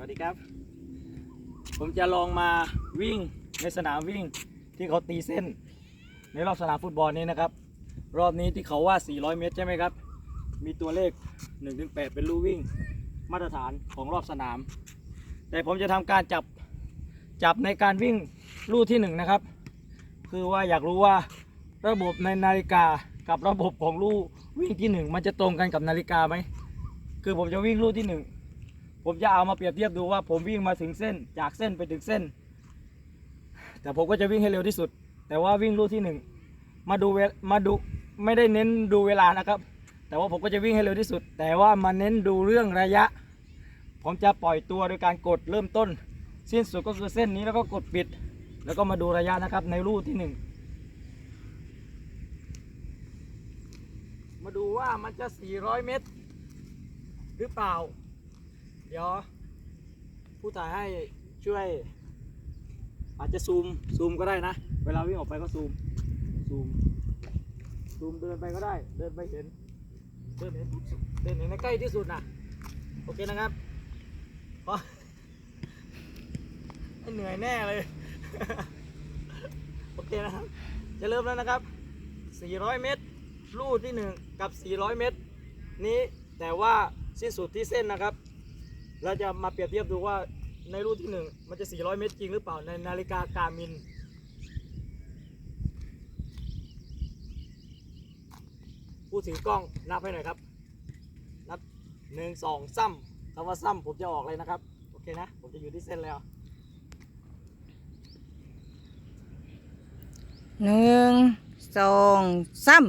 วัสดีครับ ผมจะลองมาวิ่งในสนามวิ่งที่เขาตีเส้น ในรอบสนามฟุตบอลนี้นะครับ รอบนี้ที่เขาว่า 400 เมตรใช่ไหมครับ มีตัวเลข 1-8 เป็นลู่วิ่ง มาตรฐานของรอบสนาม แต่ผมจะทำการจับจับในการวิ่งลู่ที่ 1 นะครับ คือว่าอยากรู้ว่าระบบในนาฬิกากับระบบของลู่วิ่งที่ 1 มันจะตรงกันกับนาฬิกาไหมคือผมจะวิ่งลู่ที่ 1 ผมจะเอามาเปรียบเทียบดูว่าผมวิ่งมาถึงเส้น จากเส้นไปถึงเส้น แต่ผมก็จะวิ่งให้เร็วที่สุด แต่ว่าวิ่งลู่ที่หนึ่งมาดูเวมาดูไม่ได้เน้นดูเวลานะครับ แต่ว่าผมก็จะวิ่งให้เร็วที่สุด แต่ว่ามาเน้นดูเรื่องระยะ ผมจะปล่อยตัวโดยการกดเริ่มต้น สิ้นสุดก็คือเส้นนี้แล้วก็กดปิด แล้วก็มาดูระยะนะครับในลู่ที่หนึ่งมาดูว่ามันจะ 400 เมตร หรือเปล่า เดี๋ยวผู้ถ่ายให้ช่วย อาจจะซูมซูมก็ได้นะ เวลาวิ่งออกไปก็ซูมซูมซูมเดินไปก็ได้ เดินไปเห็น เดินเห็นเดินเห็นในใกล้ที่สุดนะโอเคนะครับเพราะเหนื่อยแน่เลย โอเคนะครับ จะเริ่มแล้วนะครับ 400 เมตร ลู่ที่ 1 กับ 400 เมตร นี้แต่ว่าสิ้นสุดที่เส้นนะครับ เราจะมาเปรียบเทียบดูว่าในรูที่หนึ่งมันจะ 400 เมตรจริงหรือเปล่าในนาฬิกาการมิน ผู้ถือกล้องนับให้หน่อยครับ นับหนึ่งสองซ้ำคำว่าซ้ำผมจะออกเลยนะครับ โอเคนะ ผมจะอยู่ที่เส้นแล้วหนึ่งสองสาม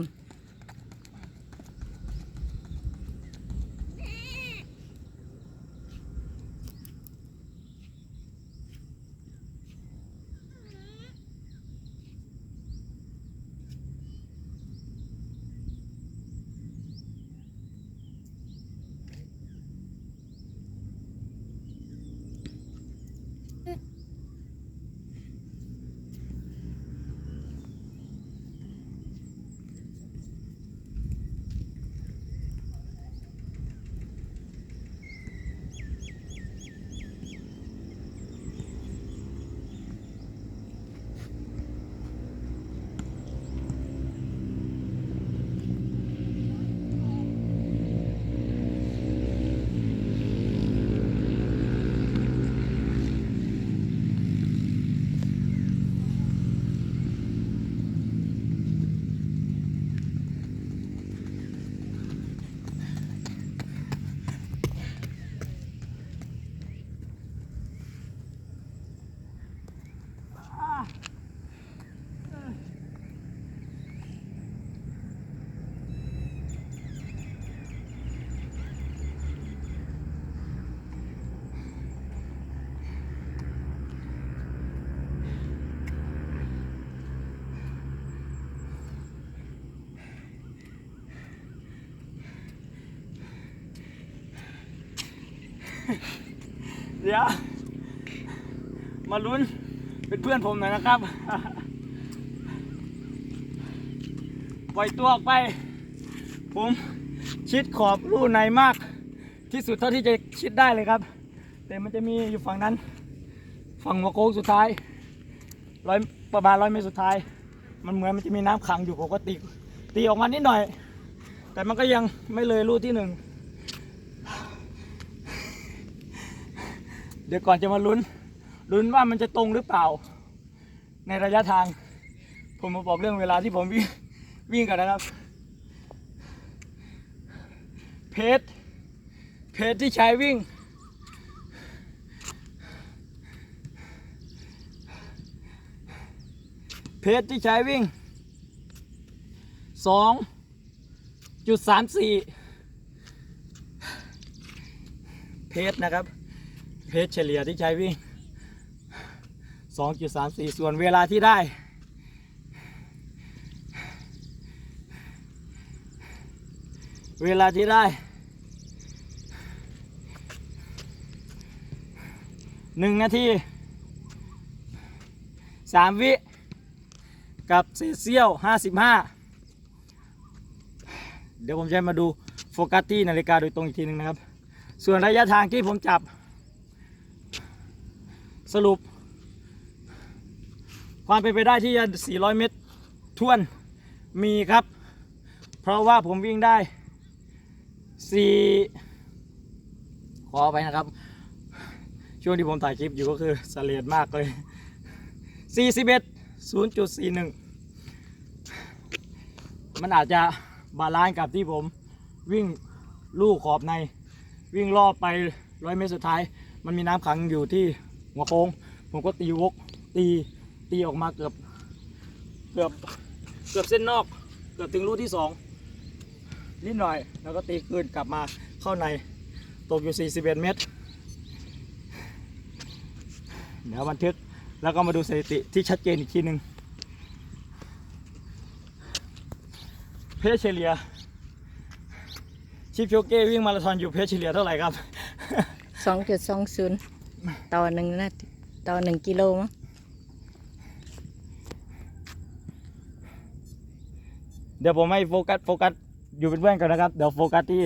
เดี๋ยว มาลุ้นเป็นเพื่อนผมหน่อยนะครับ ปล่อยตัวออกไป ผมชิดขอบรูในมาก ที่สุดเท่าที่จะชิดได้เลยครับ แต่มันจะมีอยู่ฝั่งนั้น ฝั่งหัวโค้งสุดท้ายร้อยประมาณร้อยเมตรสุดท้าย มันเหมือนมันจะมีน้ำขังอยู่ผมก็ตีตีออกมานิดหน่อย แต่มันก็ยังไม่เลยรูที่หนึ่ง เดี๋ยวก่อนจะมาลุ้นลุ้นว่ามันจะตรงหรือเปล่า ในระยะทาง ผมมาบอกเรื่องเวลาที่ผมวิ่งวิ่งกันนะครับ เพจเพจที่ใช้วิ่ง เพจที่ใช้วิ่งสองจุดสามสี่เพจนะครับ เพจเฉลี่ยที่ใช้วิ่ง 2.34 ส่วนเวลาที่ได้ เวลาที่ได้หนึ่งนาทีสามวิกับเศษเสี้ยว 55 เดี๋ยวผมจะมาดูโฟกัสที่นาฬิกาโดยตรงอีกทีหนึงนะครับ ส่วนระยะทางที่ผมจับ สรุป ความเป็นไปได้ที่จะ 400 เมตรทวนมีครับ เพราะว่าผมวิ่งได้ 4 ขอไปนะครับ ช่วงที่ผมถ่ายคลิปอยู่ก็คือสเลดมากเลย 41 0.41 มันอาจจะบาลานซ์กับที่ผมวิ่งลู่ขอบในวิ่งรอบไปร้อยเมตรสุดท้าย มันมีน้ำขังอยู่ที่ หัวโปงผมก็ตีวกตีตีออกมาเกือบ เกือบเกือบเส้นนอก เกือบถึงรูที่สองนิดหน่อย แล้วก็ตีคืนกลับมาเข้าในตกอยู่ 41 เมตร เดี๋ยวบันทึกแล้วก็มาดูสถิติที่ชัดเจนอีกทีหนึ่งเพชเชียชิฟโยเก้วิ่งมาราธอนอยู่เพชเชียเท่าไหร่ครับ 2.20 ต่อหนึ่งนาทีต่อหนึ่งกิโลมั้งเดี๋ยวผมให้โฟกัสโฟกัสอยู่เป็นเพื่อนกันนะครับ เดี๋ยวโฟกัสที่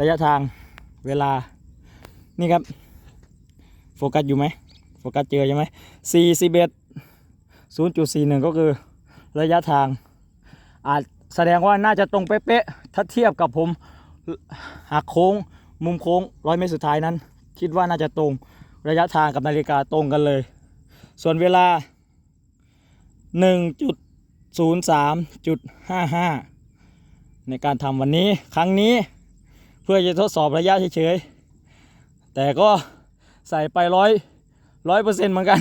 ระยะทางเวลา นี่ครับ โฟกัสอยู่ไหมโฟกัสเจอใช่ไหมสี่สิบเอ็ดศูนย์จุดสี่หนึ่งก็คือระยะทาง อาจแสดงว่าน่าจะตรงเป๊ะๆถ้าเทียบกับผมหักโค้งมุมโค้งร้อยเมตรสุดท้ายนั้น คิดว่าน่าจะตรงระยะทางกับนาฬิกาตรงกันเลย ส่วนเวลาหนึ่งจุด03.55 ในการทำวันนี้ครั้งนี้เพื่อจะทดสอบระยะเฉยๆ แต่ก็ใส่ไปร้อยร้อยเปอร์เซ็นต์เหมือนกัน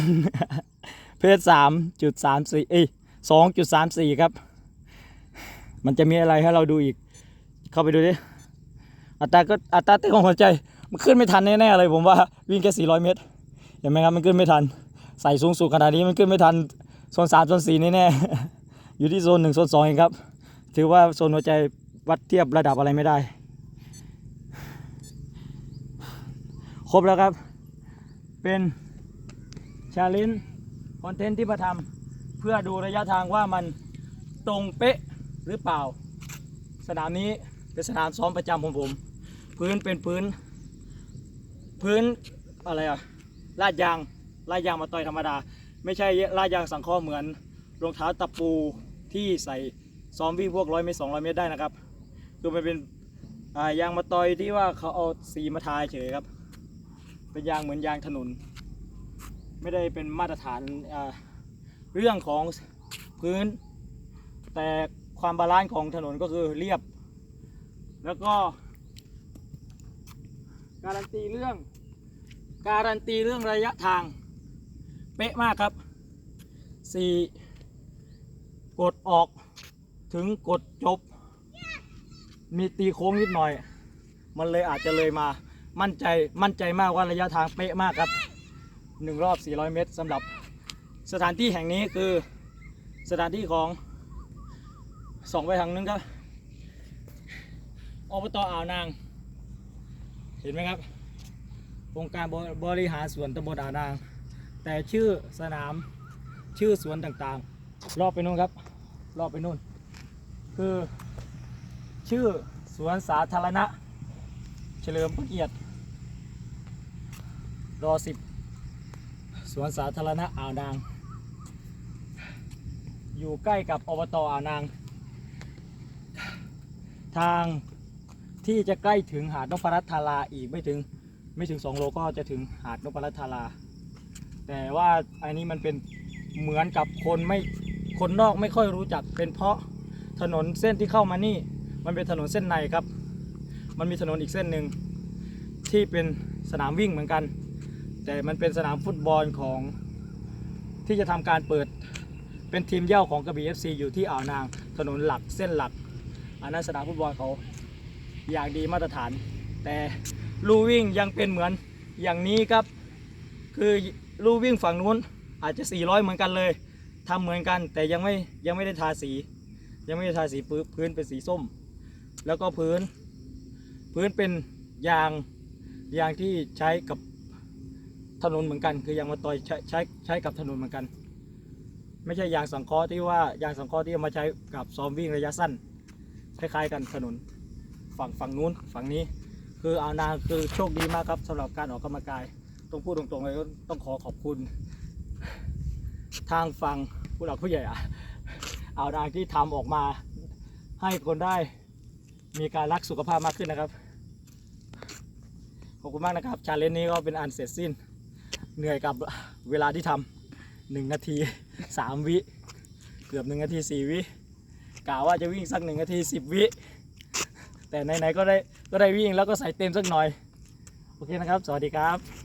เพจสามจุดสามสี่เอ้ยสองจุดสามสี่ครับ มันจะมีอะไรให้เราดูอีก เข้าไปดูดิ อัตราก็อัตราเต้นของหัวใจ มันขึ้นไม่ทันแน่ๆเลยผมว่าวิ่งแค่ 400 เมตร เห็นไหมครับมันขึ้นไม่ทัน ใส่สูงสุดขนาดนี้มันขึ้นไม่ทันโซนสามโซนสี่แน่ๆอยู่ที่โซนหนึ่งโซนสองเองครับ ถือว่าโซนหัวใจวัดเทียบระดับอะไรไม่ได้ ครบแล้วครับ เป็นชาเลนจ์คอนเทนต์ที่มาทำเพื่อดูระยะทางว่ามันตรงเป๊ะหรือเปล่า สนามนี้เป็นสนามซ้อมประจำของผม พื้นเป็นพื้น พื้นอะไรอะลาดยางลาดยางมาต่อยธรรมดา ไม่ใช่ลาดยางสังเคราะห์เหมือนรองเท้าตะปูที่ใส่ซ้อมวิ่งพวกร้อยเมตรสองร้อยเมตรได้นะครับคือมันเป็นายางมาต่อยที่ว่าเขาเอาสีมาทาเฉยครับ เป็นยางเหมือนยางถนน ไม่ได้เป็นมาตรฐานาเรื่องของพื้น แต่ความบาลานซ์ของถนนก็คือเรียบ แล้วก็ การันตีเรื่อง การันตีเรื่องระยะทาง เป๊ะมากครับ 4 กดออกถึงกดจบ มีตีโค้งนิดหน่อย มันเลยอาจจะเลยมา มั่นใจ มั่นใจมากว่าระยะทางเป๊ะมากครับหนึ่งรอบ 400 เมตรสำหรับสถานที่แห่งนี้คือสถานที่ของสองไปทางนึงครับอบตอ่าวนาง เห็นไหมครับ องค์การบริหารสวนตำบลอ่าวนาง แต่ชื่อสนามชื่อสวนต่างๆ รอบไปนู่นครับ รอบไปนู่น คือชื่อสวนสาธารณะ เฉลิมพระเกียรติรอสิบสวนสาธารณะอ่าวนาง อยู่ใกล้กับอบตอ่าวนาง ทาง ที่จะใกล้ถึงหาดนพรัตน์ธาราอีกไม่ถึงไม่ถึง 2 โลก็จะถึงหาดนพรัตน์ธารา แต่ว่าอันนี้มันเป็นเหมือนกับคนไม่คนนอกไม่ค่อยรู้จัก เป็นเพราะถนนเส้นที่เข้ามานี่ มันเป็นถนนเส้นในครับ มันมีถนนอีกเส้นหนึ่งที่เป็นสนามวิ่งเหมือนกัน แต่มันเป็นสนามฟุตบอลของที่จะทำการเปิดเป็นทีมเย่าของกระบี่ FC อยู่ที่อ่าวนางถนนหลักเส้นหลักอันนั้นสนามฟุตบอลเขา อย่างดีมาตรฐาน แต่ลู่วิ่งยังเป็นเหมือนอย่างนี้ครับ คือลู่วิ่งฝั่งนู้นอาจจะ 400 เหมือนกันเลยทำเหมือนกันแต่ยังไม่ยังไม่ได้ทาสี ยังไม่ได้ทาสีพื้นเป็นสีส้ม แล้วก็พื้น พื้นเป็นยางยางที่ใช้กับถนนเหมือนกัน คือยางมาตอยใช้ใช้ใช้กับถนนเหมือนกัน ไม่ใช่ยางสังเคราะห์ที่ว่ายางสังเคราะห์ที่เอามาใช้กับซ้อมวิ่งระยะสั้นคล้ายๆกันถนน ฝั่งฝั่งนู้นฝั่งนี้ คืออานาคือโชคดีมากครับสำหรับการออกกำลังกายต้องพูดตรงๆเลยก็ต้องขอขอบคุณ ทางฟังผู้หลักผู้ใหญ่อะเอาดาที่ทำออกมา ให้คนได้มีการรักสุขภาพมากขึ้นนะครับขอบคุณมากนะครับชาเลนจ์นี้ก็เป็นอันเสร็จสิ้น เหนื่อยกับเวลาที่ทำหนึ่งนาทีสามวิ เกือบหนึ่งนาทีสี่วิกะว่าจะวิ่งสักหนึ่งนาทีสิบวิ แต่ไหนๆก็ได้ก็ได้วิ่งแล้วก็ใส่เต็มสักหน่อย โอเคนะครับ สวัสดีครับ